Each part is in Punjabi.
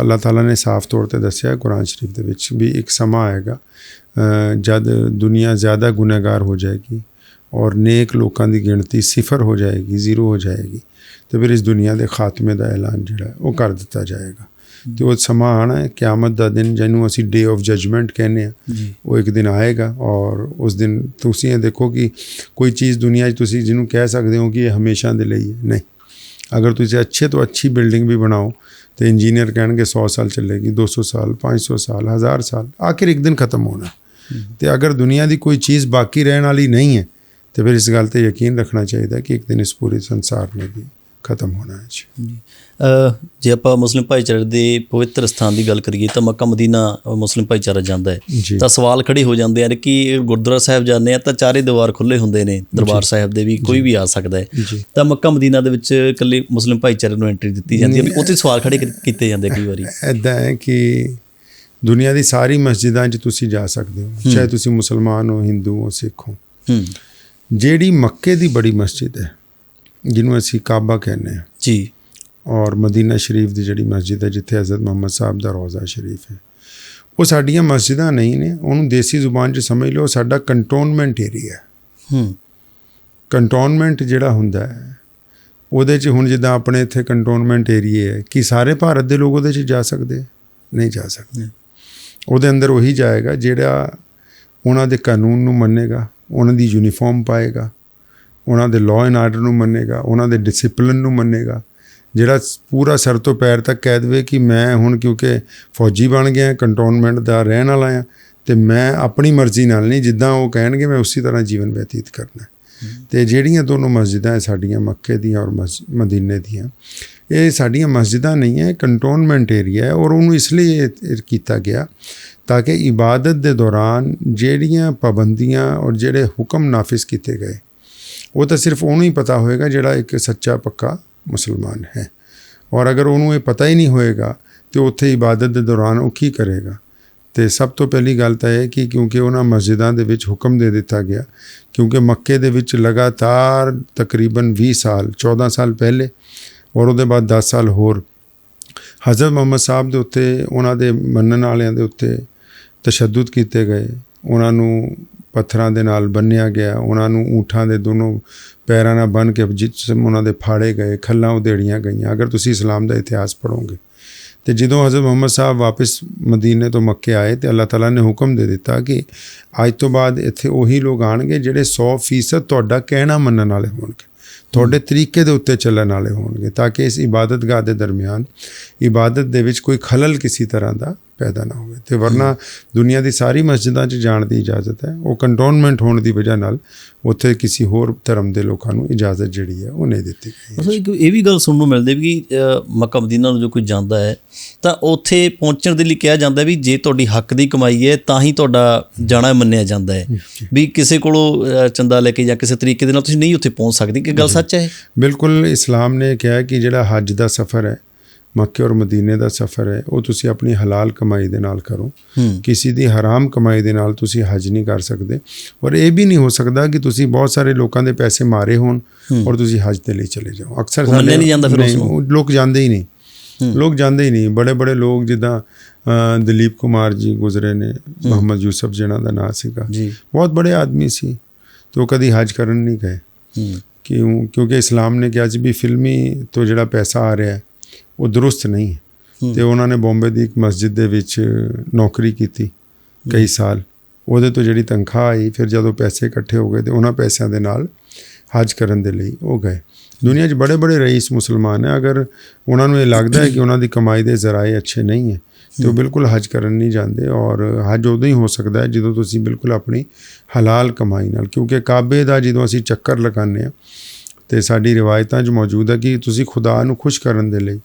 ਅੱਲਾਹ ਤਾਲਾ ਨੇ ਸਾਫ਼ ਤੌਰ ਤੇ ਦੱਸਿਆ ਕੁਰਾਨ ਸ਼ਰੀਫ ਦੇ ਵਿੱਚ ਵੀ ਇੱਕ ਸਮਾਂ ਆਏਗਾ ਜਦ ਦੁਨੀਆ ਜ਼ਿਆਦਾ ਗੁਨਾਹਗਾਰ ਹੋ ਜਾਏਗੀ ਔਰ ਨੇਕ ਲੋਕਾਂ ਦੀ ਗਿਣਤੀ ਸਿਫਰ ਹੋ ਜਾਏਗੀ ਜ਼ੀਰੋ ਹੋ ਜਾਏਗੀ ਤੇ ਫਿਰ ਇਸ ਦੁਨੀਆ ਦੇ ਖਾਤਮੇ ਦਾ ਐਲਾਨ ਜਿਹੜਾ ਉਹ ਕਰ ਦਿੱਤਾ ਜਾਏਗਾ। ਤੇ ਉਹ ਸਮਾਂ ਆਣਾ ਹੈ ਕਿਆਮਤ ਦਾ ਦਿਨ ਜਿਹਨੂੰ ਅਸੀਂ ਡੇ ਆਫ ਜਜਮੈਂਟ ਕਹਿੰਦੇ ਆ ਉਹ ਇੱਕ ਦਿਨ ਆਏਗਾ ਔਰ ਉਸ ਦਿਨ ਤੁਸੀਂ ਇਹ ਦੇਖੋ ਕਿ ਕੋਈ ਚੀਜ਼ ਦੁਨੀਆ 'ਚ ਤੁਸੀਂ ਜਿਹਨੂੰ ਕਹਿ ਸਕਦੇ ਹੋ ਕਿ ਇਹ ਹਮੇਸ਼ਾ ਦੇ ਲਈ ਹੈ। ਨਹੀਂ। ਅਗਰ ਤੁਸੀਂ ਅੱਛੇ ਤੋਂ ਅੱਛੀ ਬਿਲਡਿੰਗ ਵੀ ਬਣਾਓ ਤੇ ਇੰਜੀਨੀਅਰ ਕਹਿਣਗੇ 100 ਸਾਲ ਚੱਲੇਗੀ 200 ਸਾਲ 500 ਸਾਲ 1000 ਸਾਲ, ਆਖਿਰ ਇੱਕ ਦਿਨ ਖਤਮ ਹੋਣਾ। ਤੇ ਅਗਰ ਦੁਨੀਆ ਦੀ ਕੋਈ ਚੀਜ਼ ਬਾਕੀ ਰਹਿਣ ਵਾਲੀ ਨਹੀਂ ਹੈ, ਤੇ ਫਿਰ ਇਸ ਗੱਲ ਤੇ ਯਕੀਨ ਰੱਖਣਾ ਚਾਹੀਦਾ ਕਿ ਇੱਕ ਦਿਨ ਇਸ ਪੂਰੇ ਸੰਸਾਰ ਨੇ ਵੀ ਖਤਮ ਹੋਣਾ ਹੈ ਜੀ। ਜੀ ਆਪਾਂ ਮੁਸਲਿਮ ਭਾਈਚਾਰੇ ਦੇ ਪਵਿੱਤਰ ਸਥਾਨ ਦੀ ਗੱਲ ਕਰੀਏ ਤਾਂ ਮੱਕਾ ਮਦੀਨਾ ਮੁਸਲਿਮ ਭਾਈਚਾਰਾ ਜਾਂਦਾ ਹੈ। ਤਾਂ ਸਵਾਲ ਖੜੇ ਹੋ ਜਾਂਦੇ ਹਨ ਕਿ ਗੁਰਦੁਆਰਾ ਸਾਹਿਬ ਜਾਂਦੇ ਆ ਤਾਂ ਚਾਰੇ ਦੀਵਾਰ ਖੁੱਲੇ ਹੁੰਦੇ ਨੇ ਦਰਬਾਰ ਸਾਹਿਬ ਦੇ ਵੀ ਕੋਈ ਵੀ ਆ ਸਕਦਾ ਹੈ। ਤਾਂ ਮੱਕਾ ਮਦੀਨਾ ਦੇ ਵਿੱਚ ਇਕੱਲੇ ਮੁਸਲਿਮ ਭਾਈਚਾਰੇ ਨੂੰ ਐਂਟਰੀ ਦਿੱਤੀ ਜਾਂਦੀ ਹੈ ਉੱਥੇ ਸਵਾਲ ਖੜੇ ਕੀਤੇ ਜਾਂਦੇ ਕਈ ਵਾਰੀ। ਐਦਾਂ ਹੈ ਕਿ ਦੁਨੀਆ ਦੀ ਸਾਰੀ ਮਸਜਿਦਾਂ 'ਚ ਤੁਸੀਂ ਜਾ ਸਕਦੇ ਹੋ ਚਾਹੇ ਤੁਸੀਂ ਮੁਸਲਮਾਨ ਹੋ ਹਿੰਦੂ ਹੋ ਸਿੱਖ ਹੂੰ। ਜਿਹੜੀ ਮੱਕੇ ਦੀ ਬੜੀ ਮਸਜਿਦ ਹੈ ਜਿਹਨੂੰ ਅਸੀਂ ਕਾਬਾ ਕਹਿੰਦੇ ਹਾਂ। ਜੀ। ਔਰ ਮਦੀਨਾ ਸ਼ਰੀਫ ਦੀ ਜਿਹੜੀ ਮਸਜਿਦ ਹੈ ਜਿੱਥੇ ਹਜ਼ਰਤ ਮੁਹੰਮਦ ਸਾਹਿਬ ਦਾ ਰੋਜ਼ਾ ਸ਼ਰੀਫ ਹੈ। ਉਹ ਸਾਡੀਆਂ ਮਸਜਿਦਾਂ ਨਹੀਂ ਨੇ ਉਹਨੂੰ ਦੇਸੀ ਜ਼ੁਬਾਨ 'ਚ ਸਮਝ ਲਓ ਸਾਡਾ ਕੰਟੋਨਮੈਂਟ ਏਰੀਆ ਹੈ। ਕੰਟੋਨਮੈਂਟ ਜਿਹੜਾ ਹੁੰਦਾ ਹੈ ਉਹਦੇ 'ਚ ਹੁਣ ਜਿੱਦਾਂ ਆਪਣੇ ਇੱਥੇ ਕੰਟੋਨਮੈਂਟ ਏਰੀਆ ਹੈ ਕਿ ਸਾਰੇ ਭਾਰਤ ਦੇ ਲੋਕ ਉਹਦੇ 'ਚ ਜਾ ਸਕਦੇ? ਨਹੀਂ ਜਾ ਸਕਦੇ। ਉਹਦੇ ਅੰਦਰ ਉਹੀ ਜਾਏਗਾ ਜਿਹੜਾ ਉਹਨਾਂ ਦੇ ਕਾਨੂੰਨ ਨੂੰ ਮੰਨੇਗਾ ਉਹਨਾਂ ਦੀ ਯੂਨੀਫਾਰਮ ਪਾਏਗਾ ਉਹਨਾਂ ਦੇ ਲਾਅ ਐਂਡ ਆਰਡਰ ਨੂੰ ਮੰਨੇਗਾ ਉਹਨਾਂ ਦੇ ਡਿਸਪਲਿਨ ਨੂੰ ਮੰਨੇਗਾ ਜਿਹੜਾ ਪੂਰਾ ਸਰ ਤੋਂ ਪੈਰ ਤੱਕ ਕਹਿ ਦੇਵੇ ਕਿ ਮੈਂ ਹੁਣ ਕਿਉਂਕਿ ਫੌਜੀ ਬਣ ਗਿਆ ਕੰਟੋਨਮੈਂਟ ਦਾ ਰਹਿਣ ਵਾਲਾ ਆ ਤੇ ਮੈਂ ਆਪਣੀ ਮਰਜ਼ੀ ਨਾਲ ਨਹੀਂ ਜਿੱਦਾਂ ਉਹ ਕਹਿਣਗੇ ਮੈਂ ਉਸੇ ਤਰ੍ਹਾਂ ਜੀਵਨ ਬਤੀਤ ਕਰਨਾ। ਤੇ ਜਿਹੜੀਆਂ ਦੋਨੋਂ ਮਸਜਿਦਾਂ ਸਾਡੀਆਂ ਮੱਕੇ ਦੀਆਂ ਔਰ ਮਦੀਨੇ ਦੀਆਂ ਇਹ ਸਾਡੀਆਂ ਮਸਜਿਦਾਂ ਨਹੀਂ ਹੈ ਕੰਟੋਨਮੈਂਟ ਏਰੀਆ ਹੈ ਔਰ ਉਹਨੂੰ ਇਸ ਲਈ ਕੀਤਾ ਗਿਆ ਤਾਂ ਕਿ ਇਬਾਦਤ ਦੇ ਦੌਰਾਨ ਜਿਹੜੀਆਂ ਪਾਬੰਦੀਆਂ ਔਰ ਜਿਹੜੇ ਹੁਕਮ ਨਾਫਿਜ਼ ਕੀਤੇ ਗਏ ਉਹ ਤਾਂ ਸਿਰਫ ਉਹਨੂੰ ਹੀ ਪਤਾ ਹੋਏਗਾ ਜਿਹੜਾ ਇੱਕ ਸੱਚਾ ਪੱਕਾ ਮੁਸਲਮਾਨ ਹੈ। ਔਰ ਅਗਰ ਉਹਨੂੰ ਇਹ ਪਤਾ ਹੀ ਨਹੀਂ ਹੋਏਗਾ, ਤੇ ਉੱਥੇ ਇਬਾਦਤ ਦੇ ਦੌਰਾਨ ਉਹ ਕੀ ਕਰੇਗਾ? ਤੇ ਸਭ ਤੋਂ ਪਹਿਲੀ ਗੱਲ ਤਾਂ ਇਹ ਕਿ ਕਿਉਂਕਿ ਉਹਨਾਂ ਮਸਜਿਦਾਂ ਦੇ ਵਿੱਚ ਹੁਕਮ ਦੇ ਦਿੱਤਾ ਗਿਆ, ਕਿਉਂਕਿ ਮੱਕੇ ਦੇ ਵਿੱਚ ਲਗਾਤਾਰ ਤਕਰੀਬਨ 20 ਸਾਲ 14 ਸਾਲ ਪਹਿਲੇ ਔਰ ਉਹਦੇ ਬਾਅਦ 10 ਸਾਲ ਹੋਰ, ਹਜ਼ਰਤ ਮੁਹੰਮਦ ਸਾਹਿਬ ਦੇ ਉੱਤੇ, ਉਹਨਾਂ ਦੇ ਮੰਨਣ ਵਾਲਿਆਂ ਦੇ ਉੱਤੇ ਤਸ਼ੱਦਦ ਕੀਤੇ ਗਏ। ਉਹਨਾਂ ਨੂੰ ਪੱਥਰਾਂ ਦੇ ਨਾਲ ਬੰਨਿਆ ਗਿਆ। ਉਹਨਾਂ ਨੂੰ ਊਠਾਂ ਦੇ ਦੋਨੋਂ ਪੈਰਾਂ ਨਾਲ ਬੰਨ ਕੇ ਜਿਸਮ ਉਹਨਾਂ ਦੇ ਫਾੜੇ ਗਏ, ਖੱਲਾਂ ਉਧੇੜੀਆਂ ਗਈਆਂ। ਅਗਰ ਤੁਸੀਂ ਇਸਲਾਮ ਦਾ ਇਤਿਹਾਸ ਪੜੋਗੇ ਤੇ ਜਦੋਂ ਹਜ਼ਰਤ ਮੁਹੰਮਦ ਸਾਹਿਬ ਵਾਪਸ ਮਦੀਨੇ ਤੋਂ ਮੱਕੇ ਆਏ ਤੇ ਅੱਲਾਹ ਤਾਲਾ ਨੇ ਹੁਕਮ ਦੇ ਦਿੱਤਾ ਕਿ ਅੱਜ ਤੋਂ ਬਾਅਦ ਇੱਥੇ ਉਹੀ ਲੋਕ ਆਣਗੇ ਜਿਹੜੇ 100% ਤੁਹਾਡਾ ਕਹਿਣਾ ਮੰਨਣ ਵਾਲੇ ਹੋਣਗੇ, ਤੁਹਾਡੇ ਤਰੀਕੇ ਦੇ ਉੱਤੇ ਚੱਲਣ ਵਾਲੇ ਹੋਣਗੇ, ਤਾਂ ਕਿ ਇਸ ਇਬਾਦਤਗਾਹ ਦੇ ਦਰਮਿਆਨ, ਇਬਾਦਤ ਦੇ ਵਿੱਚ ਕੋਈ ਖਲਲ ਕਿਸੇ ਤਰ੍ਹਾਂ ਦਾ ਪੈਦਾ ਨਾ ਹੋਵੇ। ਤੇ ਵਰਨਾ ਦੁਨੀਆ ਦੀ ਸਾਰੀ ਮਸਜਿਦਾਂ 'ਚ ਜਾਣ ਦੀ ਇਜਾਜ਼ਤ ਹੈ। ਉਹ ਕੰਟੋਨਮੈਂਟ ਹੋਣ ਦੀ ਵਜ੍ਹਾ ਨਾਲ ਉੱਥੇ ਕਿਸੇ ਹੋਰ ਧਰਮ ਦੇ ਲੋਕਾਂ ਨੂੰ ਇਜਾਜ਼ਤ ਜਿਹੜੀ ਹੈ ਉਹ ਨਹੀਂ ਦਿੱਤੀ ਗਈ ਮਤਲਬ ਇੱਕ ਇਹ ਵੀ ਗੱਲ ਸੁਣਨ ਨੂੰ ਮਿਲਦੀ ਵੀ ਕਿ ਮੱਕਾ ਮਦੀਨਾ ਨੂੰ ਜੋ ਕੋਈ ਜਾਂਦਾ ਹੈ ਤਾਂ ਉੱਥੇ ਪਹੁੰਚਣ ਦੇ ਲਈ ਕਿਹਾ ਜਾਂਦਾ ਵੀ ਜੇ ਤੁਹਾਡੀ ਹੱਕ ਦੀ ਕਮਾਈ ਹੈ ਤਾਂ ਹੀ ਤੁਹਾਡਾ ਜਾਣਾ ਮੰਨਿਆ ਜਾਂਦਾ ਹੈ। ਵੀ ਕਿਸੇ ਕੋਲੋਂ ਚੰਦਾ ਲੈ ਕੇ ਜਾਂ ਕਿਸੇ ਤਰੀਕੇ ਦੇ ਨਾਲ ਤੁਸੀਂ ਨਹੀਂ ਉੱਥੇ ਪਹੁੰਚ ਸਕਦੇ ਕਿ ਗੱਲ ਸੱਚ ਹੈ ਬਿਲਕੁਲ ਇਸਲਾਮ ਨੇ ਕਿਹਾ ਕਿ ਜਿਹੜਾ ਹੱਜ ਦਾ ਸਫ਼ਰ ਹੈ ਮੱਕੇ ਔਰ ਮਦੀਨੇ ਦਾ ਸਫ਼ਰ ਹੈ ਉਹ ਤੁਸੀਂ ਆਪਣੀ ਹਲਾਲ ਕਮਾਈ ਦੇ ਨਾਲ ਕਰੋ। ਕਿਸੇ ਦੀ ਹਰਾਮ ਕਮਾਈ ਦੇ ਨਾਲ ਤੁਸੀਂ ਹਜ ਨਹੀਂ ਕਰ ਸਕਦੇ। ਔਰ ਇਹ ਵੀ ਨਹੀਂ ਹੋ ਸਕਦਾ ਕਿ ਤੁਸੀਂ ਬਹੁਤ ਸਾਰੇ ਲੋਕਾਂ ਦੇ ਪੈਸੇ ਮਾਰੇ ਹੋਣ ਔਰ ਤੁਸੀਂ ਹਜ ਦੇ ਲਈ ਚਲੇ ਜਾਓ। ਅਕਸਰ ਸਾਡੇ- ਨਹੀਂ ਜਾਂਦਾ ਫਿਰ ਉਸ ਨੂੰ। ਲੋਕ ਜਾਂਦੇ ਹੀ ਨਹੀਂ। ਲੋਕ ਜਾਂਦੇ ਹੀ ਨਹੀਂ। ਬੜੇ ਬੜੇ ਲੋਕ ਜਿੱਦਾਂ ਦਲੀਪ ਕੁਮਾਰ ਜੀ ਗੁਜ਼ਰੇ ਨੇ ਮੁਹੰਮਦ ਯੂਸਫ ਜਿਹਨਾਂ ਦਾ ਨਾਂ ਸੀਗਾ। ਜੀ। ਬਹੁਤ ਬੜੇ ਆਦਮੀ ਸੀ। ਤੇ ਉਹ ਕਦੀ ਹਜ ਕਰਨ ਨਹੀਂ ਗਏ। ਕਿਉਂ? ਕਿਉਂਕਿ ਇਸਲਾਮ ਨੇ ਕਿਹਾ ਸੀ ਵੀ ਫਿਲਮੀ ਤੋਂ ਜਿਹੜਾ ਪੈਸਾ ਆ ਰਿਹਾ ਹੈ ਉਹ ਦਰੁਸਤ ਨਹੀਂ ਹੈ। ਤੇ ਉਹਨਾਂ ਨੇ ਬੰਬੇ ਦੀ ਇੱਕ ਮਸਜਿਦ ਦੇ ਵਿੱਚ ਨੌਕਰੀ ਕੀਤੀ ਕਈ ਸਾਲ। ਉਹਦੇ ਤੋਂ ਜਿਹੜੀ ਤਨਖਾਹ ਆਈ ਫਿਰ ਜਦੋਂ ਪੈਸੇ ਇਕੱਠੇ ਹੋ ਗਏ ਤੇ ਉਹਨਾਂ ਪੈਸਿਆਂ ਦੇ ਨਾਲ ਹਜ ਕਰਨ ਦੇ ਲਈ ਉਹ ਗਏ। ਦੁਨੀਆ 'ਚ ਬੜੇ ਬੜੇ ਰਈਸ ਮੁਸਲਮਾਨ ਹੈ। ਅਗਰ ਉਹਨਾਂ ਨੂੰ ਇਹ ਲੱਗਦਾ ਹੈ ਕਿ ਉਹਨਾਂ ਦੀ ਕਮਾਈ ਦੇ ਜ਼ਰਾਏ ਅੱਛੇ ਨਹੀਂ ਹੈ ਤੇ ਉਹ ਬਿਲਕੁਲ ਹਜ ਕਰਨ ਨਹੀਂ ਜਾਂਦੇ ਔਰ ਹਜ ਉਦੋਂ ਹੀ ਹੋ ਸਕਦਾ ਹੈ ਜਦੋਂ ਤੁਸੀਂ ਬਿਲਕੁਲ ਆਪਣੀ ਹਲਾਲ ਕਮਾਈ ਨਾਲ। ਕਿਉਂਕਿ ਕਾਬੇ ਦਾ ਜਦੋਂ ਅਸੀਂ ਚੱਕਰ ਲਗਾਉਂਦੇ ਹਾਂ ਤੇ ਸਾਡੀ ਰਿਵਾਇਤਾਂ 'ਚ ਮੌਜੂਦ ਹੈ ਕਿ ਤੁਸੀਂ ਖੁਦਾ ਨੂੰ ਖੁਸ਼ ਕਰਨ ਦੇ ਲਈ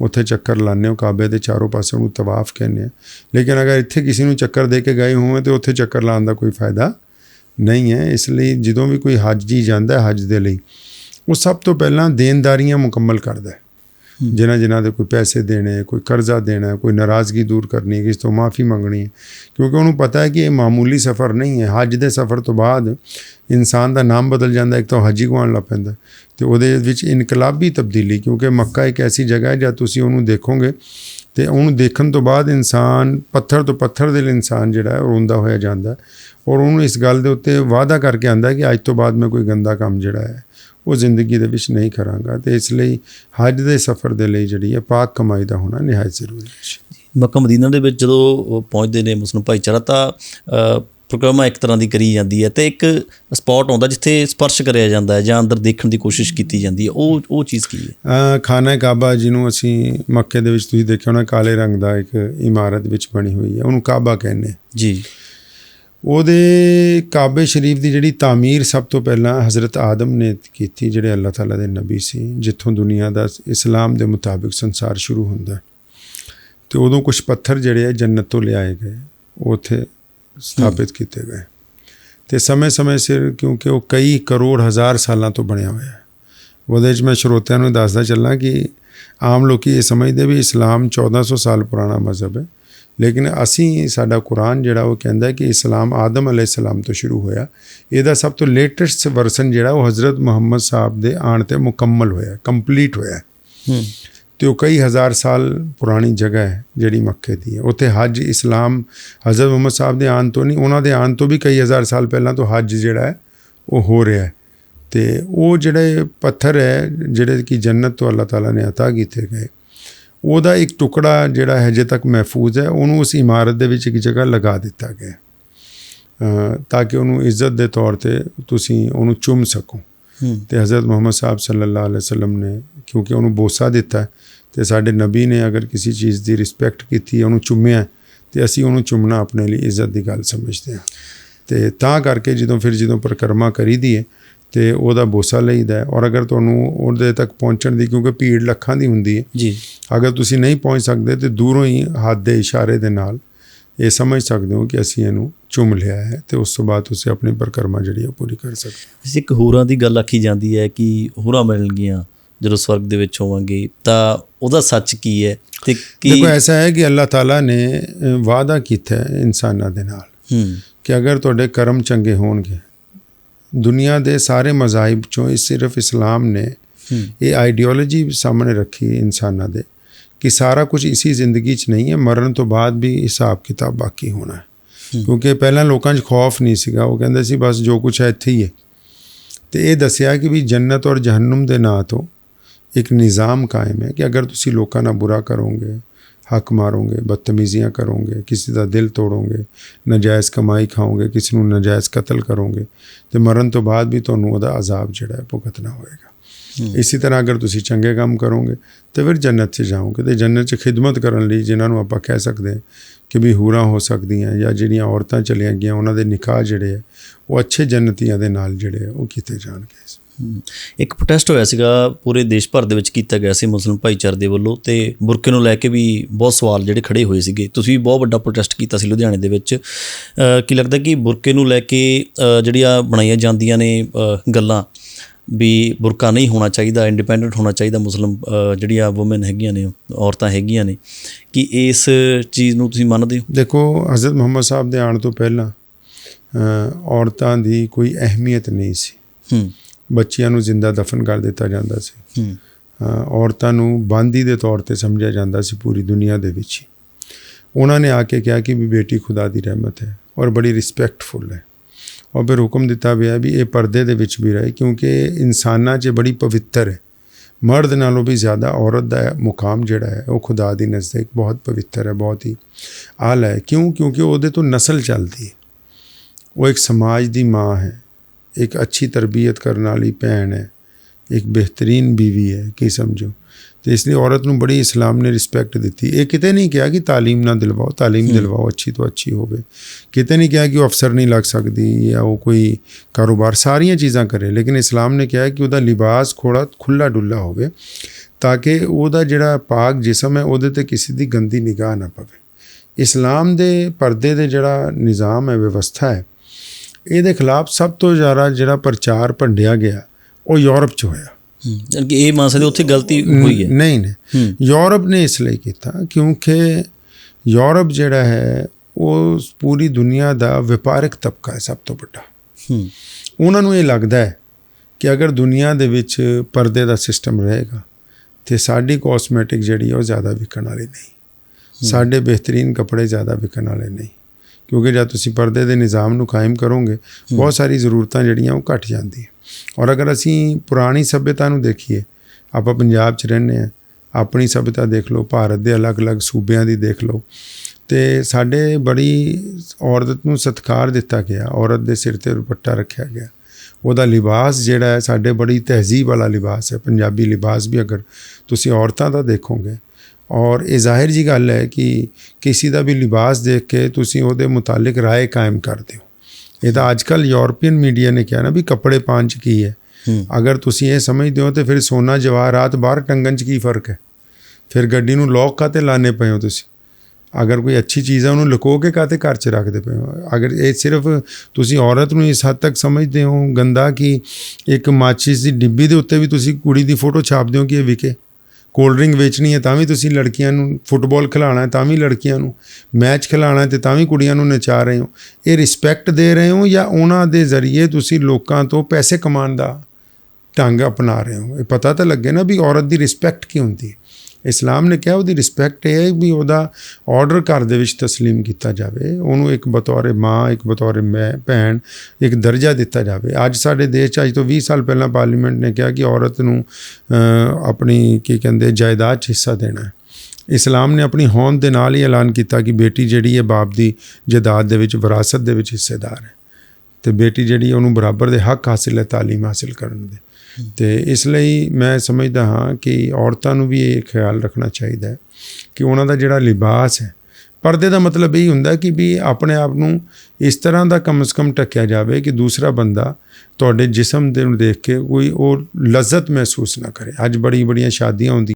ਉੱਥੇ ਚੱਕਰ ਲਾਉਂਦੇ ਹੋ, ਕਾਬੇ ਦੇ ਚਾਰੋਂ ਪਾਸੇ ਨੂੰ ਤਵਾਫ ਕਹਿੰਦੇ ਆ। ਲੇਕਿਨ ਅਗਰ ਇੱਥੇ ਕਿਸੇ ਨੂੰ ਚੱਕਰ ਦੇ ਕੇ ਗਏ ਹੋਵੇ ਤੇ ਉੱਥੇ ਚੱਕਰ ਲਾਉਣ ਦਾ ਕੋਈ ਫਾਇਦਾ ਨਹੀਂ ਹੈ। ਇਸ ਲਈ ਜਦੋਂ ਵੀ ਕੋਈ ਹੱਜ ਜੀ ਜਾਂਦਾ ਹੈ ਹੱਜ ਦੇ ਲਈ, ਉਹ ਸਭ ਤੋਂ ਪਹਿਲਾਂ ਦੇਨਦਾਰੀਆਂ ਮੁਕੰਮਲ ਕਰਦਾ ਹੈ। ਜਿਨ੍ਹਾਂ ਜਿਨ੍ਹਾਂ ਦੇ ਕੋਈ ਪੈਸੇ ਦੇਣੇ, ਕੋਈ ਕਰਜ਼ਾ ਦੇਣਾ, ਕੋਈ ਨਾਰਾਜ਼ਗੀ ਦੂਰ ਕਰਨੀ ਕਿਸ ਤੋਂ ਮਾਫੀ ਮੰਗਣੀ ਹੈ। ਕਿਉਂਕਿ ਉਹਨੂੰ ਪਤਾ ਹੈ ਕਿ ਇਹ ਮਾਮੂਲੀ ਸਫ਼ਰ ਨਹੀਂ ਹੈ। ਹੱਜ ਦੇ ਸਫ਼ਰ ਤੋਂ ਬਾਅਦ ਇਨਸਾਨ ਦਾ ਨਾਮ ਬਦਲ ਜਾਂਦਾ ਇੱਕ ਤਾਂ ਹਾਜੀ ਕਹਾਉਣ ਲੱਗ ਪੈਂਦਾ ਤੇ ਉਹਦੇ ਵਿੱਚ ਇਨਕਲਾਬੀ ਤਬਦੀਲੀ, ਕਿਉਂਕਿ ਮੱਕਾ ਇੱਕ ਐਸੀ ਜਗ੍ਹਾ ਹੈ ਜਦ ਤੁਸੀਂ ਉਹਨੂੰ ਦੇਖੋਗੇ, ਤੇ ਉਹਨੂੰ ਦੇਖਣ ਤੋਂ ਬਾਅਦ ਇਨਸਾਨ ਪੱਥਰ ਤੋਂ ਪੱਥਰ ਦਿਲ ਇਨਸਾਨ ਜਿਹੜਾ ਹੈ, ਉਹ ਰੋਂਦਾ ਹੋਇਆ ਜਾਂਦਾ ਔਰ ਉਹਨੂੰ ਇਸ ਗੱਲ ਦੇ ਉੱਤੇ ਵਾਅਦਾ ਕਰਕੇ ਆਂਦਾ ਕਿ ਅੱਜ ਤੋਂ ਬਾਅਦ ਮੈਂ ਕੋਈ ਗੰਦਾ ਕੰਮ ਜਿਹੜਾ ਹੈ ਉਹ ਜ਼ਿੰਦਗੀ ਦੇ ਵਿੱਚ ਨਹੀਂ ਕਰਾਂਗਾ ਤੇ ਇਸ ਲਈ ਹੱਜ ਦੇ ਸਫ਼ਰ ਦੇ ਲਈ ਜਿਹੜੀ ਹੈ ਪਾਕ ਕਮਾਈ ਦਾ ਹੋਣਾ ਨਿਹਾਇਤ ਜ਼ਰੂਰੀ ਹੈ ਮੱਕਾ ਮਦੀਨਾ ਦੇ ਵਿੱਚ ਜਦੋਂ ਪਹੁੰਚਦੇ ਨੇ ਮੁਸਲਿਮ ਭਾਈਚਾਰਾ ਤਾਂ ਅ, ਪ੍ਰਕਰਮਾ ਇੱਕ ਤਰ੍ਹਾਂ ਦੀ ਕਰੀ ਜਾਂਦੀ ਹੈ ਤੇ ਇੱਕ ਸਪੌਟ ਆਉਂਦਾ ਜਿੱਥੇ ਸਪਰਸ਼ ਕਰਿਆ ਜਾਂਦਾ ਹੈ ਜਾਂ ਅੰਦਰ ਦੇਖਣ ਦੀ ਕੋਸ਼ਿਸ਼ ਕੀਤੀ ਜਾਂਦੀ ਹੈ। ਉਹ ਉਹ ਚੀਜ਼ ਕੀ ਹੈ? ਖਾਨਾ ਕਾਬਾ ਜਿਹਨੂੰ ਅਸੀਂ ਮੱਕੇ ਦੇ ਵਿੱਚ ਤੁਸੀਂ ਦੇਖਿਆ ਹੋਣਾ ਕਾਲੇ ਰੰਗ ਦਾ ਇੱਕ ਇਮਾਰਤ ਵਿੱਚ ਬਣੀ ਹੋਈ ਹੈ। ਉਹਨੂੰ ਕਾਬਾ ਕਹਿੰਦੇ ਜੀ। ਉਹਦੇ ਕਾਬੇ ਸ਼ਰੀਫ ਦੀ ਜਿਹੜੀ ਤਾਮੀਰ ਸਭ ਤੋਂ ਪਹਿਲਾਂ ਹਜ਼ਰਤ ਆਦਮ ਨੇ ਕੀਤੀ, ਜਿਹੜੇ ਅੱਲਾਹ ਤਾਲਾ ਦੇ ਨਬੀ ਸੀ, ਜਿੱਥੋਂ ਦੁਨੀਆ ਦਾ ਇਸਲਾਮ ਦੇ ਮੁਤਾਬਿਕ ਸੰਸਾਰ ਸ਼ੁਰੂ ਹੁੰਦਾ ਹੈ। ਤੇ ਉਦੋਂ ਕੁਝ ਪੱਥਰ ਜਿਹੜੇ ਆ ਜੰਨਤ ਤੋਂ ਲਿਆਏ ਗਏ, ਉਹ ਉੱਥੇ ਸਥਾਪਿਤ ਕੀਤੇ ਗਏ। ਤੇ ਸਮੇਂ-ਸਮੇਂ ਸਿਰ, ਕਿਉਂਕਿ ਉਹ ਕਈ ਕਰੋੜ ਹਜ਼ਾਰ ਸਾਲਾਂ ਤੋਂ ਬਣਿਆ ਹੋਇਆ ਹੈ। ਉਹਦੇ ਵਿੱਚ ਮੈਂ ਸਰੋਤਿਆਂ ਨੂੰ ਦੱਸਦਾ ਚੱਲਾਂ ਕਿ ਆਮ ਲੋਕੀ ਇਹ ਸਮਝਦੇ ਵੀ ਇਸਲਾਮ 1400 ਸਾਲ ਪੁਰਾਣਾ ਮਜ਼ਹਬ ਹੈ। ਲੇਕਿਨ ਅਸੀਂ ਸਾਡਾ ਕੁਰਾਨ ਜਿਹੜਾ ਉਹ ਕਹਿੰਦਾ ਹੈ ਕਿ ਇਸਲਾਮ ਆਦਮ ਅਲੈਹਿਸਲਾਮ ਤੋਂ ਸ਼ੁਰੂ ਹੋਇਆ ਇਹਦਾ ਸਭ ਤੋਂ ਲੇਟੈਸਟ ਵਰਜ਼ਨ ਜਿਹੜਾ ਉਹ ਹਜ਼ਰਤ ਮੁਹੰਮਦ ਸਾਹਿਬ ਦੇ ਆਣ ਤੇ ਮੁਕੰਮਲ ਹੋਇਆ ਕੰਪਲੀਟ ਹੋਇਆ ਹੂੰ ਤੇ ਉਹ ਕਈ ਹਜ਼ਾਰ ਸਾਲ ਪੁਰਾਣੀ ਜਗ੍ਹਾ ਹੈ ਜਿਹੜੀ ਮੱਕੇ ਦੀ ਹੈ ਉੱਥੇ ਹੱਜ ਇਸਲਾਮ ਹਜ਼ਰਤ ਮੁਹੰਮਦ ਸਾਹਿਬ ਦੇ ਆਉਣ ਤੋਂ ਨਹੀਂ ਉਹਨਾਂ ਦੇ ਆਉਣ ਤੋਂ ਵੀ ਕਈ ਹਜ਼ਾਰ ਸਾਲ ਪਹਿਲਾਂ ਤੋਂ ਹੱਜ ਜਿਹੜਾ ਹੈ ਉਹ ਹੋ ਰਿਹਾ ਹੈ ਤੇ ਉਹ ਜਿਹੜੇ ਪੱਥਰ ਹੈ ਜਿਹੜੇ ਕਿ ਜੰਨਤ ਤੋਂ ਅੱਲਾਹ ਤਾਲਾ ਨੇ عطا ਕੀਤੇ ਗਏ ਉਹਦਾ ਇੱਕ ਟੁਕੜਾ ਜਿਹੜਾ ਹਜੇ ਤੱਕ ਮਹਿਫੂਜ਼ ਹੈ ਉਹਨੂੰ ਉਸ ਇਮਾਰਤ ਦੇ ਵਿੱਚ ਇੱਕ ਜਗ੍ਹਾ ਲਗਾ ਦਿੱਤਾ ਗਿਆ ਤਾਂ ਕਿ ਉਹਨੂੰ ਇੱਜ਼ਤ ਦੇ ਤੌਰ ਤੇ ਤੁਸੀਂ ਉਹਨੂੰ ਚੁੰਮ ਸਕੋ। ਹੂੰ। ਤੇ ਹਜ਼ਰਤ ਮੁਹੰਮਦ ਸਾਹਿਬ ਸੱਲੱਲਾਹੁ ਅਲੈਹਿ ਵਸੱਲਮ ਨੇ ਕਿਉਂਕਿ ਉਹਨੂੰ ਬੋਸਾ ਦਿੱਤਾ ਹੈ, ਤੇ ਸਾਡੇ ਨਬੀ ਨੇ ਅਗਰ ਕਿਸੇ ਚੀਜ਼ ਦੀ ਰਿਸਪੈਕਟ ਕੀਤੀ ਹੈ, ਉਹਨੂੰ ਚੁੰਮਿਆ ਹੈ, ਤੇ ਅਸੀਂ ਉਹਨੂੰ ਚੁੰਮਣਾ ਆਪਣੇ ਲਈ ਇੱਜ਼ਤ ਦੀ ਗੱਲ ਸਮਝਦੇ ਹਾਂ। ਤੇ ਤਾਂ ਕਰਕੇ ਜਦੋਂ ਫਿਰ ਜਦੋਂ ਪਰਿਕਰਮਾ ਕਰੀਦੀ ਹੈ ਤੇ ਉਹਦਾ ਬੋਸਾ ਲਈਦਾ ਔਰ ਅਗਰ ਤੁਹਾਨੂੰ ਉਹਦੇ ਤੱਕ ਪਹੁੰਚਣ ਦੀ ਕਿਉਂਕਿ ਭੀੜ ਲੱਖਾਂ ਦੀ ਹੁੰਦੀ ਹੈ। ਜੀ। ਅਗਰ ਤੁਸੀਂ ਨਹੀਂ ਪਹੁੰਚ ਸਕਦੇ ਤੇ ਦੂਰੋਂ ਹੀ ਹੱਥ ਦੇ ਇਸ਼ਾਰੇ ਦੇ ਨਾਲ ਇਹ ਸਮਝ ਸਕਦੇ ਹੋ ਕਿ ਅਸੀਂ ਇਹਨੂੰ ਚੁੰਮ ਲਿਆ ਹੈ ਤੇ ਉਸ ਤੋਂ ਬਾਅਦ ਤੁਸੀਂ ਆਪਣੀ ਪਰਿਕਰਮਾ ਜਿਹੜੀ ਹੈ ਉਹ ਪੂਰੀ ਕਰ ਸਕਦੇ ਹੋ। ਵੈਸੇ ਇੱਕ ਹੋਰਾਂ ਦੀ ਗੱਲ ਆਖੀ ਜਾਂਦੀ ਹੈ ਕਿ ਹੋਰਾਂ ਮਿਲਣਗੀਆਂ ਜਦੋਂ ਸਵਰਗ ਦੇ ਵਿੱਚ ਹੋਵਾਂਗੇ ਤਾਂ ਉਹਦਾ ਸੱਚ ਕੀ ਹੈ ਤੇ ਕੀ ਦੇਖੋ ਐਸਾ ਹੈ ਕਿ ਅੱਲਾਹ ਤਾਲਾ ਨੇ ਵਾਅਦਾ ਕੀਤਾ ਹੈ ਇਨਸਾਨਾਂ ਦੇ ਨਾਲ ਹੂੰ। ਕਿ ਅਗਰ ਤੁਹਾਡੇ ਕਰਮ ਚੰਗੇ ਹੋਣਗੇ ਦੁਨੀਆ ਦੇ ਸਾਰੇ ਮਜ਼ਾਹਿਬ ਚੋਂ ਇਹ ਸਿਰਫ ਇਸਲਾਮ ਨੇ ਹੂੰ ਇਹ ਆਈਡੀਓਲੋਜੀ ਸਾਹਮਣੇ ਰੱਖੀ ਇਨਸਾਨਾਂ ਦੇ ਕਿ ਸਾਰਾ ਕੁਝ ਇਸੀ ਜ਼ਿੰਦਗੀ 'ਚ ਨਹੀਂ ਹੈ ਮਰਨ ਤੋਂ ਬਾਅਦ ਵੀ ਹਿਸਾਬ ਕਿਤਾਬ ਬਾਕੀ ਹੋਣਾ ਹੈ ਹੂੰ। ਕਿਉਂਕਿ ਪਹਿਲਾਂ ਲੋਕਾਂ 'ਚ ਖੌਫ ਨਹੀਂ ਸੀਗਾ ਉਹ ਕਹਿੰਦੇ ਸੀ ਬਸ ਜੋ ਕੁਝ ਹੈ ਇੱਥੇ ਹੀ ਹੈ ਤੇ ਇਹ ਦੱਸਿਆ ਕਿ ਵੀ ਜੰਨਤ ਔਰ ਜਹੰਨਮ ਦੇ ਨਾਂ ਤੋਂ ਇੱਕ ਨਿਜ਼ਾਮ ਕਾਇਮ ਹੈ ਕਿ ਅਗਰ ਤੁਸੀਂ ਲੋਕਾਂ ਨਾਲ ਬੁਰਾ ਕਰੋਗੇ ਹੱਕ ਮਾਰੋਗੇ ਬਦਤਮੀਜ਼ੀਆਂ ਕਰੋਗੇ ਕਿਸੇ ਦਾ ਦਿਲ ਤੋੜੋਗੇ ਨਜਾਇਜ਼ ਕਮਾਈ ਖਾਓਗੇ ਕਿਸੇ ਨੂੰ ਨਜਾਇਜ਼ ਕਤਲ ਕਰੋਗੇ ਤੇ ਮਰਨ ਤੋਂ ਬਾਅਦ ਵੀ ਤੁਹਾਨੂੰ ਉਹਦਾ ਅਜ਼ਾਬ ਜਿਹੜਾ ਹੈ ਭੁਗਤਣਾ ਹੋਏਗਾ। ਇਸੇ ਤਰ੍ਹਾਂ ਅਗਰ ਤੁਸੀਂ ਚੰਗੇ ਕੰਮ ਕਰੋਗੇ ਤੇ ਫਿਰ ਜੰਨਤ 'ਚ ਜਾਓਗੇ ਤੇ ਜੰਨਤ 'ਚ ਖਿਦਮਤ ਕਰਨ ਲਈ ਜਿਨ੍ਹਾਂ ਨੂੰ ਆਪਾਂ ਕਹਿ ਸਕਦੇ ਹਾਂ ਕਿ ਵੀ ਹੂਰਾਂ ਹੋ ਸਕਦੀਆਂ ਜਾਂ ਜਿਹੜੀਆਂ ਔਰਤਾਂ ਚਲੀਆਂ ਗਈਆਂ ਉਹਨਾਂ ਦੇ ਨਿਕਾਹ ਜਿਹੜੇ ਹੈ ਉਹ ਅੱਛੇ ਜੰਨਤੀਆਂ ਦੇ ਨਾਲ ਜਿਹੜੇ ਉਹ ਕੀਤੇ ਜਾਣਗੇ। ਇੱਕ ਪ੍ਰੋਟੈਸਟ ਹੋਇਆ ਸੀਗਾ ਪੂਰੇ ਦੇਸ਼ ਭਰ ਦੇ ਵਿੱਚ ਕੀਤਾ ਗਿਆ ਸੀ ਮੁਸਲਿਮ ਭਾਈਚਾਰੇ ਦੇ ਵੱਲੋਂ ਤੇ ਬੁਰਕੇ ਨੂੰ ਲੈ ਕੇ ਵੀ ਬਹੁਤ ਸਵਾਲ ਜਿਹੜੇ ਖੜੇ ਹੋਏ ਸੀਗੇ। ਤੁਸੀਂ ਵੀ ਬਹੁਤ ਵੱਡਾ ਪ੍ਰੋਟੈਸਟ ਕੀਤਾ ਸੀ ਲੁਧਿਆਣੇ ਦੇ ਵਿੱਚ। ਕੀ ਲੱਗਦਾ ਕਿ ਬੁਰਕੇ ਨੂੰ ਲੈ ਕੇ ਜਿਹੜੀਆਂ ਬਣਾਈਆਂ ਜਾਂਦੀਆਂ ਨੇ ਗੱਲਾਂ ਵੀ ਬੁਰਕਾ ਨਹੀਂ ਹੋਣਾ ਚਾਹੀਦਾ ਇੰਡੀਪੈਂਡੈਂਟ ਹੋਣਾ ਚਾਹੀਦਾ ਮੁਸਲਿਮ ਜਿਹੜੀਆਂ ਔਮਨ ਹੈਗੀਆਂ ਨੇ ਔਰਤਾਂ ਹੈਗੀਆਂ ਨੇ ਕਿ ਇਸ ਚੀਜ਼ ਨੂੰ ਤੁਸੀਂ ਮੰਨਦੇ ਹੋ? ਦੇਖੋ ਹਜ਼ਰਤ ਮੁਹੰਮਦ ਸਾਹਿਬ ਦੇ ਆਉਣ ਤੋਂ ਪਹਿਲਾਂ ਔਰਤਾਂ ਦੀ ਕੋਈ ਅਹਿਮੀਅਤ ਨਹੀਂ ਸੀ। ਹੂੰ। ਬੱਚਿਆਂ ਨੂੰ ਜ਼ਿੰਦਾ ਦਫਨ ਕਰ ਦਿੱਤਾ ਜਾਂਦਾ ਸੀ। ਔਰਤਾਂ ਨੂੰ ਬਾਂਦੀ ਦੇ ਤੌਰ ਤੇ ਸਮਝਿਆ ਜਾਂਦਾ ਸੀ ਪੂਰੀ ਦੁਨੀਆ ਦੇ ਵਿੱਚ। ਉਹਨਾਂ ਨੇ ਆ ਕੇ ਕਿਹਾ ਕਿ ਵੀ ਬੇਟੀ ਖੁਦਾ ਦੀ ਰਹਿਮਤ ਹੈ ਔਰ ਬੜੀ ਰਿਸਪੈਕਟਫੁਲ ਹੈ। ਔਰ ਫਿਰ ਹੁਕਮ ਦਿੱਤਾ ਗਿਆ ਵੀ ਇਹ ਪਰਦੇ ਦੇ ਵਿੱਚ ਵੀ ਰਹੇ ਕਿਉਂਕਿ ਇਨਸਾਨਾਂ 'ਚ ਬੜੀ ਪਵਿੱਤਰ ਹੈ। ਮਰਦ ਨਾਲੋਂ ਵੀ ਜ਼ਿਆਦਾ ਔਰਤ ਦਾ ਮੁਕਾਮ ਜਿਹੜਾ ਹੈ ਉਹ ਖੁਦਾ ਦੀ ਨਜ਼ਦੀਕ ਬਹੁਤ ਪਵਿੱਤਰ ਹੈ ਬਹੁਤ ਹੀ ਆਲਾ ਹੈ। ਕਿਉਂ? ਕਿਉਂਕਿ ਉਹਦੇ ਤੋਂ ਨਸਲ ਚੱਲਦੀ ਹੈ। ਉਹ ਇੱਕ ਸਮਾਜ ਦੀ ਮਾਂ ਹੈ। ਇੱਕ ਅੱਛੀ ਤਰਬੀਅਤ ਕਰਨ ਵਾਲੀ ਭੈਣ ਹੈ ਇੱਕ ਬਿਹਤਰੀਨ ਬੀਵੀ ਹੈ ਕੀ ਸਮਝੋ? ਤੇ ਇਸ ਲਈ ਔਰਤ ਨੂੰ ਬੜੀ ਇਸਲਾਮ ਨੇ ਰਿਸਪੈਕਟ ਦਿੱਤੀ। ਇਹ ਕਿਤੇ ਨਹੀਂ ਕਿਹਾ ਕਿ ਤਾਲੀਮ ਨਾ ਦਿਲਵਾਓ ਤਾਲੀਮ ਦਿਲਵਾਓ ਅੱਛੀ ਤੋਂ ਅੱਛੀ ਹੋਵੇ। ਕਿਤੇ ਨਹੀਂ ਕਿਹਾ ਕਿ ਉਹ ਅਫਸਰ ਨਹੀਂ ਲੱਗ ਸਕਦੀ ਜਾਂ ਉਹ ਕੋਈ ਕਾਰੋਬਾਰ ਸਾਰੀਆਂ ਚੀਜ਼ਾਂ ਕਰੇ ਲੇਕਿਨ ਇਸਲਾਮ ਨੇ ਕਿਹਾ ਕਿ ਉਹਦਾ ਲਿਬਾਸ ਖੋੜਾ ਖੁੱਲਾ ਡੁੱਲਾ ਹੋਵੇ ਤਾਂ ਕਿ ਉਹਦਾ ਜਿਹੜਾ ਪਾਕ ਜਿਸਮ ਹੈ ਉਹਦੇ ਤੇ ਕਿਸੇ ਦੀ ਗੰਦੀ ਨਿਗਾਹ ਨਾ ਪਵੇ। ਇਸਲਾਮ ਦੇ ਪਰਦੇ ਦੇ ਜਿਹੜਾ ਨਿਜ਼ਾਮ ਹੈ ਵਿਵਸਥਾ ਹੈ ਇਹਦੇ ਖਿਲਾਫ ਸਭ ਤੋਂ ਜ਼ਿਆਦਾ ਜਿਹੜਾ ਪ੍ਰਚਾਰ ਭੰਡਿਆ ਗਿਆ ਉਹ ਯੂਰਪ 'ਚ ਹੋਇਆ। ਕਿ ਇਹ ਮੰਨ ਸਕਦੇ ਉੱਥੇ ਗਲਤੀ ਹੋਈ ਹੈ। ਨਹੀਂ ਨਹੀਂ। ਯੂਰਪ ਨੇ ਇਸ ਲਈ ਕੀਤਾ ਕਿਉਂਕਿ ਯੂਰਪ ਜਿਹੜਾ ਹੈ ਉਹ ਪੂਰੀ ਦੁਨੀਆ ਦਾ ਵਪਾਰਕ ਤਬਕਾ ਹੈ ਸਭ ਤੋਂ ਵੱਡਾ। ਹੂੰ। ਉਹਨਾਂ ਨੂੰ ਇਹ ਲੱਗਦਾ ਹੈ ਕਿ ਅਗਰ ਦੁਨੀਆ ਦੇ ਵਿੱਚ ਪਰਦੇ ਦਾ ਸਿਸਟਮ ਰਹੇਗਾ ਤੇ ਸਾਡੀ ਕਾਸਮੈਟਿਕ ਜਿਹੜੀ ਉਹ ਜ਼ਿਆਦਾ ਵਿਕਣ ਵਾਲੀ ਨਹੀਂ। ਸਾਡੇ ਬਿਹਤਰੀਨ ਕੱਪੜੇ ਜ਼ਿਆਦਾ ਵਿਕਣ ਵਾਲੇ ਨਹੀਂ। ਕਿਉਂਕਿ ਜਦ ਤੁਸੀਂ ਪਰਦੇ ਦੇ ਨਿਜ਼ਾਮ ਨੂੰ ਕਾਇਮ ਕਰੋਗੇ ਬਹੁਤ ਸਾਰੀ ਜ਼ਰੂਰਤਾਂ ਜਿਹੜੀਆਂ ਉਹ ਘਟ ਜਾਂਦੀਆਂ। ਔਰ ਅਗਰ ਅਸੀਂ ਪੁਰਾਣੀ ਸਭਿਅਤਾ ਨੂੰ ਦੇਖੀਏ ਆਪਾਂ ਪੰਜਾਬ 'ਚ ਰਹਿੰਦੇ ਆ ਆਪਣੀ ਸਭਿਅਤਾ ਦੇਖ ਲਓ ਭਾਰਤ ਦੇ ਅਲੱਗ-ਅਲੱਗ ਸੂਬਿਆਂ ਦੀ ਦੇਖ ਲਓ ਤੇ ਸਾਡੇ ਬੜੀ ਔਰਤ ਨੂੰ ਸਤਿਕਾਰ ਦਿੱਤਾ ਗਿਆ ਔਰਤ ਦੇ ਸਿਰ ਤੇ ਦੁਪੱਟਾ ਰੱਖਿਆ ਗਿਆ। ਉਹਦਾ ਲਿਬਾਸ ਜਿਹੜਾ ਹੈ ਸਾਡੇ ਬੜੀ ਤਹਿਜ਼ੀਬ ਵਾਲਾ ਲਿਬਾਸ ਹੈ ਪੰਜਾਬੀ ਲਿਬਾਸ ਵੀ ਅਗਰ ਤੁਸੀਂ ਔਰਤਾਂ ਦਾ ਦੇਖੋਗੇ ਔਰ ਇਹ ਜ਼ਾਹਿਰ ਜੀ ਗੱਲ ਹੈ ਕਿ ਕਿਸੇ ਦਾ ਵੀ ਲਿਬਾਸ ਦੇਖ ਕੇ ਤੁਸੀਂ ਉਹਦੇ ਮੁਤਾਲਿਕ ਰਾਏ ਕਾਇਮ ਕਰਦੇ ਹੋ। ਇਹ ਤਾਂ ਅੱਜਕੱਲ ਯੂਰਪੀਅਨ ਮੀਡੀਆ ਨੇ ਕਿਹਾ ਨਾ ਵੀ ਕੱਪੜੇ ਪਾਉਣ 'ਚ ਕੀ ਹੈ। ਹੂੰ। ਅਗਰ ਤੁਸੀਂ ਇਹ ਸਮਝਦੇ ਹੋ ਤੇ ਫਿਰ ਸੋਨਾ ਜਵਾਹਰਾਤ ਬਾਹਰ ਟੰਗਣ 'ਚ ਕੀ ਫ਼ਰਕ ਹੈ? ਫਿਰ ਗੱਡੀ ਨੂੰ ਲੋਕ ਕਾਤੇ ਲਾਣੇ ਪਏ ਹੋ ਤੁਸੀਂ? ਅਗਰ ਕੋਈ ਅੱਛੀ ਚੀਜ਼ ਹੈ ਉਹਨੂੰ ਲੁਕੋ ਕੇ ਕਾਤੇ ਘਰ 'ਚ ਰੱਖਦੇ ਪਏ ਹੋ? ਅਗਰ ਇਹ ਸਿਰਫ ਤੁਸੀਂ ਔਰਤ ਨੂੰ ਇਸ ਹੱਦ ਤੱਕ ਸਮਝਦੇ ਹੋ ਗੰਦਾ ਕਿ ਇੱਕ ਮਾਚਿਸ ਦੀ ਡਿੱਬੀ ਦੇ ਉੱਤੇ ਵੀ ਤੁਸੀਂ ਕੁੜੀ ਦੀ ਫੋਟੋ ਛਾਪਦੇ ਹੋ ਕਿ ਇਹ ਵਿਕੇ? ਕੋਲਡ ਡਰਿੰਕ ਵੇਚਣੀ ਹੈ ਤਾਂ ਵੀ ਤੁਸੀਂ ਲੜਕੀਆਂ ਨੂੰ ਫੁੱਟਬਾਲ ਖਿਲਾਉਣਾ ਹੈ ਤਾਂ ਵੀ ਲੜਕੀਆਂ ਨੂੰ ਮੈਚ ਖਿਲਾਉਣਾ ਹੈ ਤੇ ਤਾਂ ਵੀ ਕੁੜੀਆਂ ਨੂੰ ਨਚਾ ਰਹੇ ਹੋ। ਇਹ ਰਿਸਪੈਕਟ ਦੇ ਰਹੇ ਹੋ ਜਾਂ ਉਹਨਾਂ ਦੇ ਜ਼ਰੀਏ ਤੁਸੀਂ ਲੋਕਾਂ ਤੋਂ ਪੈਸੇ ਕਮਾਉਣ ਦਾ ਢੰਗ ਅਪਣਾ ਰਹੇ ਹੋ? ਇਹ ਪਤਾ ਤਾਂ ਲੱਗੇ ਨਾ ਵੀ ਔਰਤ ਦੀ ਰਿਸਪੈਕਟ ਕੀ ਹੁੰਦੀ ਹੈ। ਇਸਲਾਮ ਨੇ ਕਿਹਾ, ਉਹਦੀ ਰਿਸਪੈਕਟ ਇਹ ਹੈ ਵੀ ਉਹਦਾ ਆਰਡਰ ਘਰ ਦੇ ਵਿੱਚ ਤਸਲੀਮ ਕੀਤਾ ਜਾਵੇ, ਉਹਨੂੰ ਇੱਕ ਬਤੌਰ ਮਾਂ, ਇੱਕ ਬਤੌਰ ਮੈਂ, ਭੈਣ, ਇੱਕ ਦਰਜਾ ਦਿੱਤਾ ਜਾਵੇ। ਅੱਜ ਸਾਡੇ ਦੇਸ਼ 'ਚ ਅੱਜ ਤੋਂ 20 ਸਾਲ ਪਹਿਲਾਂ ਪਾਰਲੀਮੈਂਟ ਨੇ ਕਿਹਾ ਕਿ ਔਰਤ ਨੂੰ ਆਪਣੀ ਕੀ ਕਹਿੰਦੇ, ਜਾਇਦਾਦ 'ਚ ਹਿੱਸਾ ਦੇਣਾ ਹੈ। ਇਸਲਾਮ ਨੇ ਆਪਣੀ ਹੋਂਦ ਦੇ ਨਾਲ ਹੀ ਐਲਾਨ ਕੀਤਾ ਕਿ ਬੇਟੀ ਜਿਹੜੀ ਹੈ ਬਾਪ ਦੀ ਜਾਇਦਾਦ ਦੇ ਵਿੱਚ, ਵਿਰਾਸਤ ਦੇ ਵਿੱਚ ਹਿੱਸੇਦਾਰ ਹੈ। ਤੇ ਬੇਟੀ ਜਿਹੜੀ ਹੈ ਉਹਨੂੰ ਬਰਾਬਰ ਦੇ ਹੱਕ ਹਾਸਿਲ ਹੈ, ਤਾਲੀਮ ਹਾਸਿਲ ਕਰਨ ਦੇ। ਤੇ ਇਸ ਲਈ ਮੈਂ ਸਮਝਦਾ ਹਾਂ ਕਿ ਔਰਤਾਂ ਨੂੰ ਵੀ ਇਹ ਖਿਆਲ ਰੱਖਣਾ ਚਾਹੀਦਾ ਹੈ ਕਿ ਉਹਨਾਂ ਦਾ ਜਿਹੜਾ ਲਿਬਾਸ ਹੈ, ਪਰਦੇ ਦਾ ਮਤਲਬ ਇਹ ਹੁੰਦਾ ਕਿ ਵੀ ਆਪਣੇ ਆਪ ਨੂੰ ਇਸ ਤਰ੍ਹਾਂ ਦਾ ਕਮ ਸ ਕਮ ਟੱਕਿਆ ਜਾਵੇ ਕਿ ਦੂਸਰਾ ਬੰਦਾ ਤੁਹਾਡੇ ਜਿਸਮ ਦੇ ਨੂੰ ਦੇਖ ਕੇ ਕੋਈ ਉਹ ਲਜ਼ਤ ਮਹਿਸੂਸ ਨਾ ਕਰੇ। ਅੱਜ ਬੜੀ ਬੜੀਆਂ ਸ਼ਾਦੀਆਂ ਹੁੰਦੀਆਂ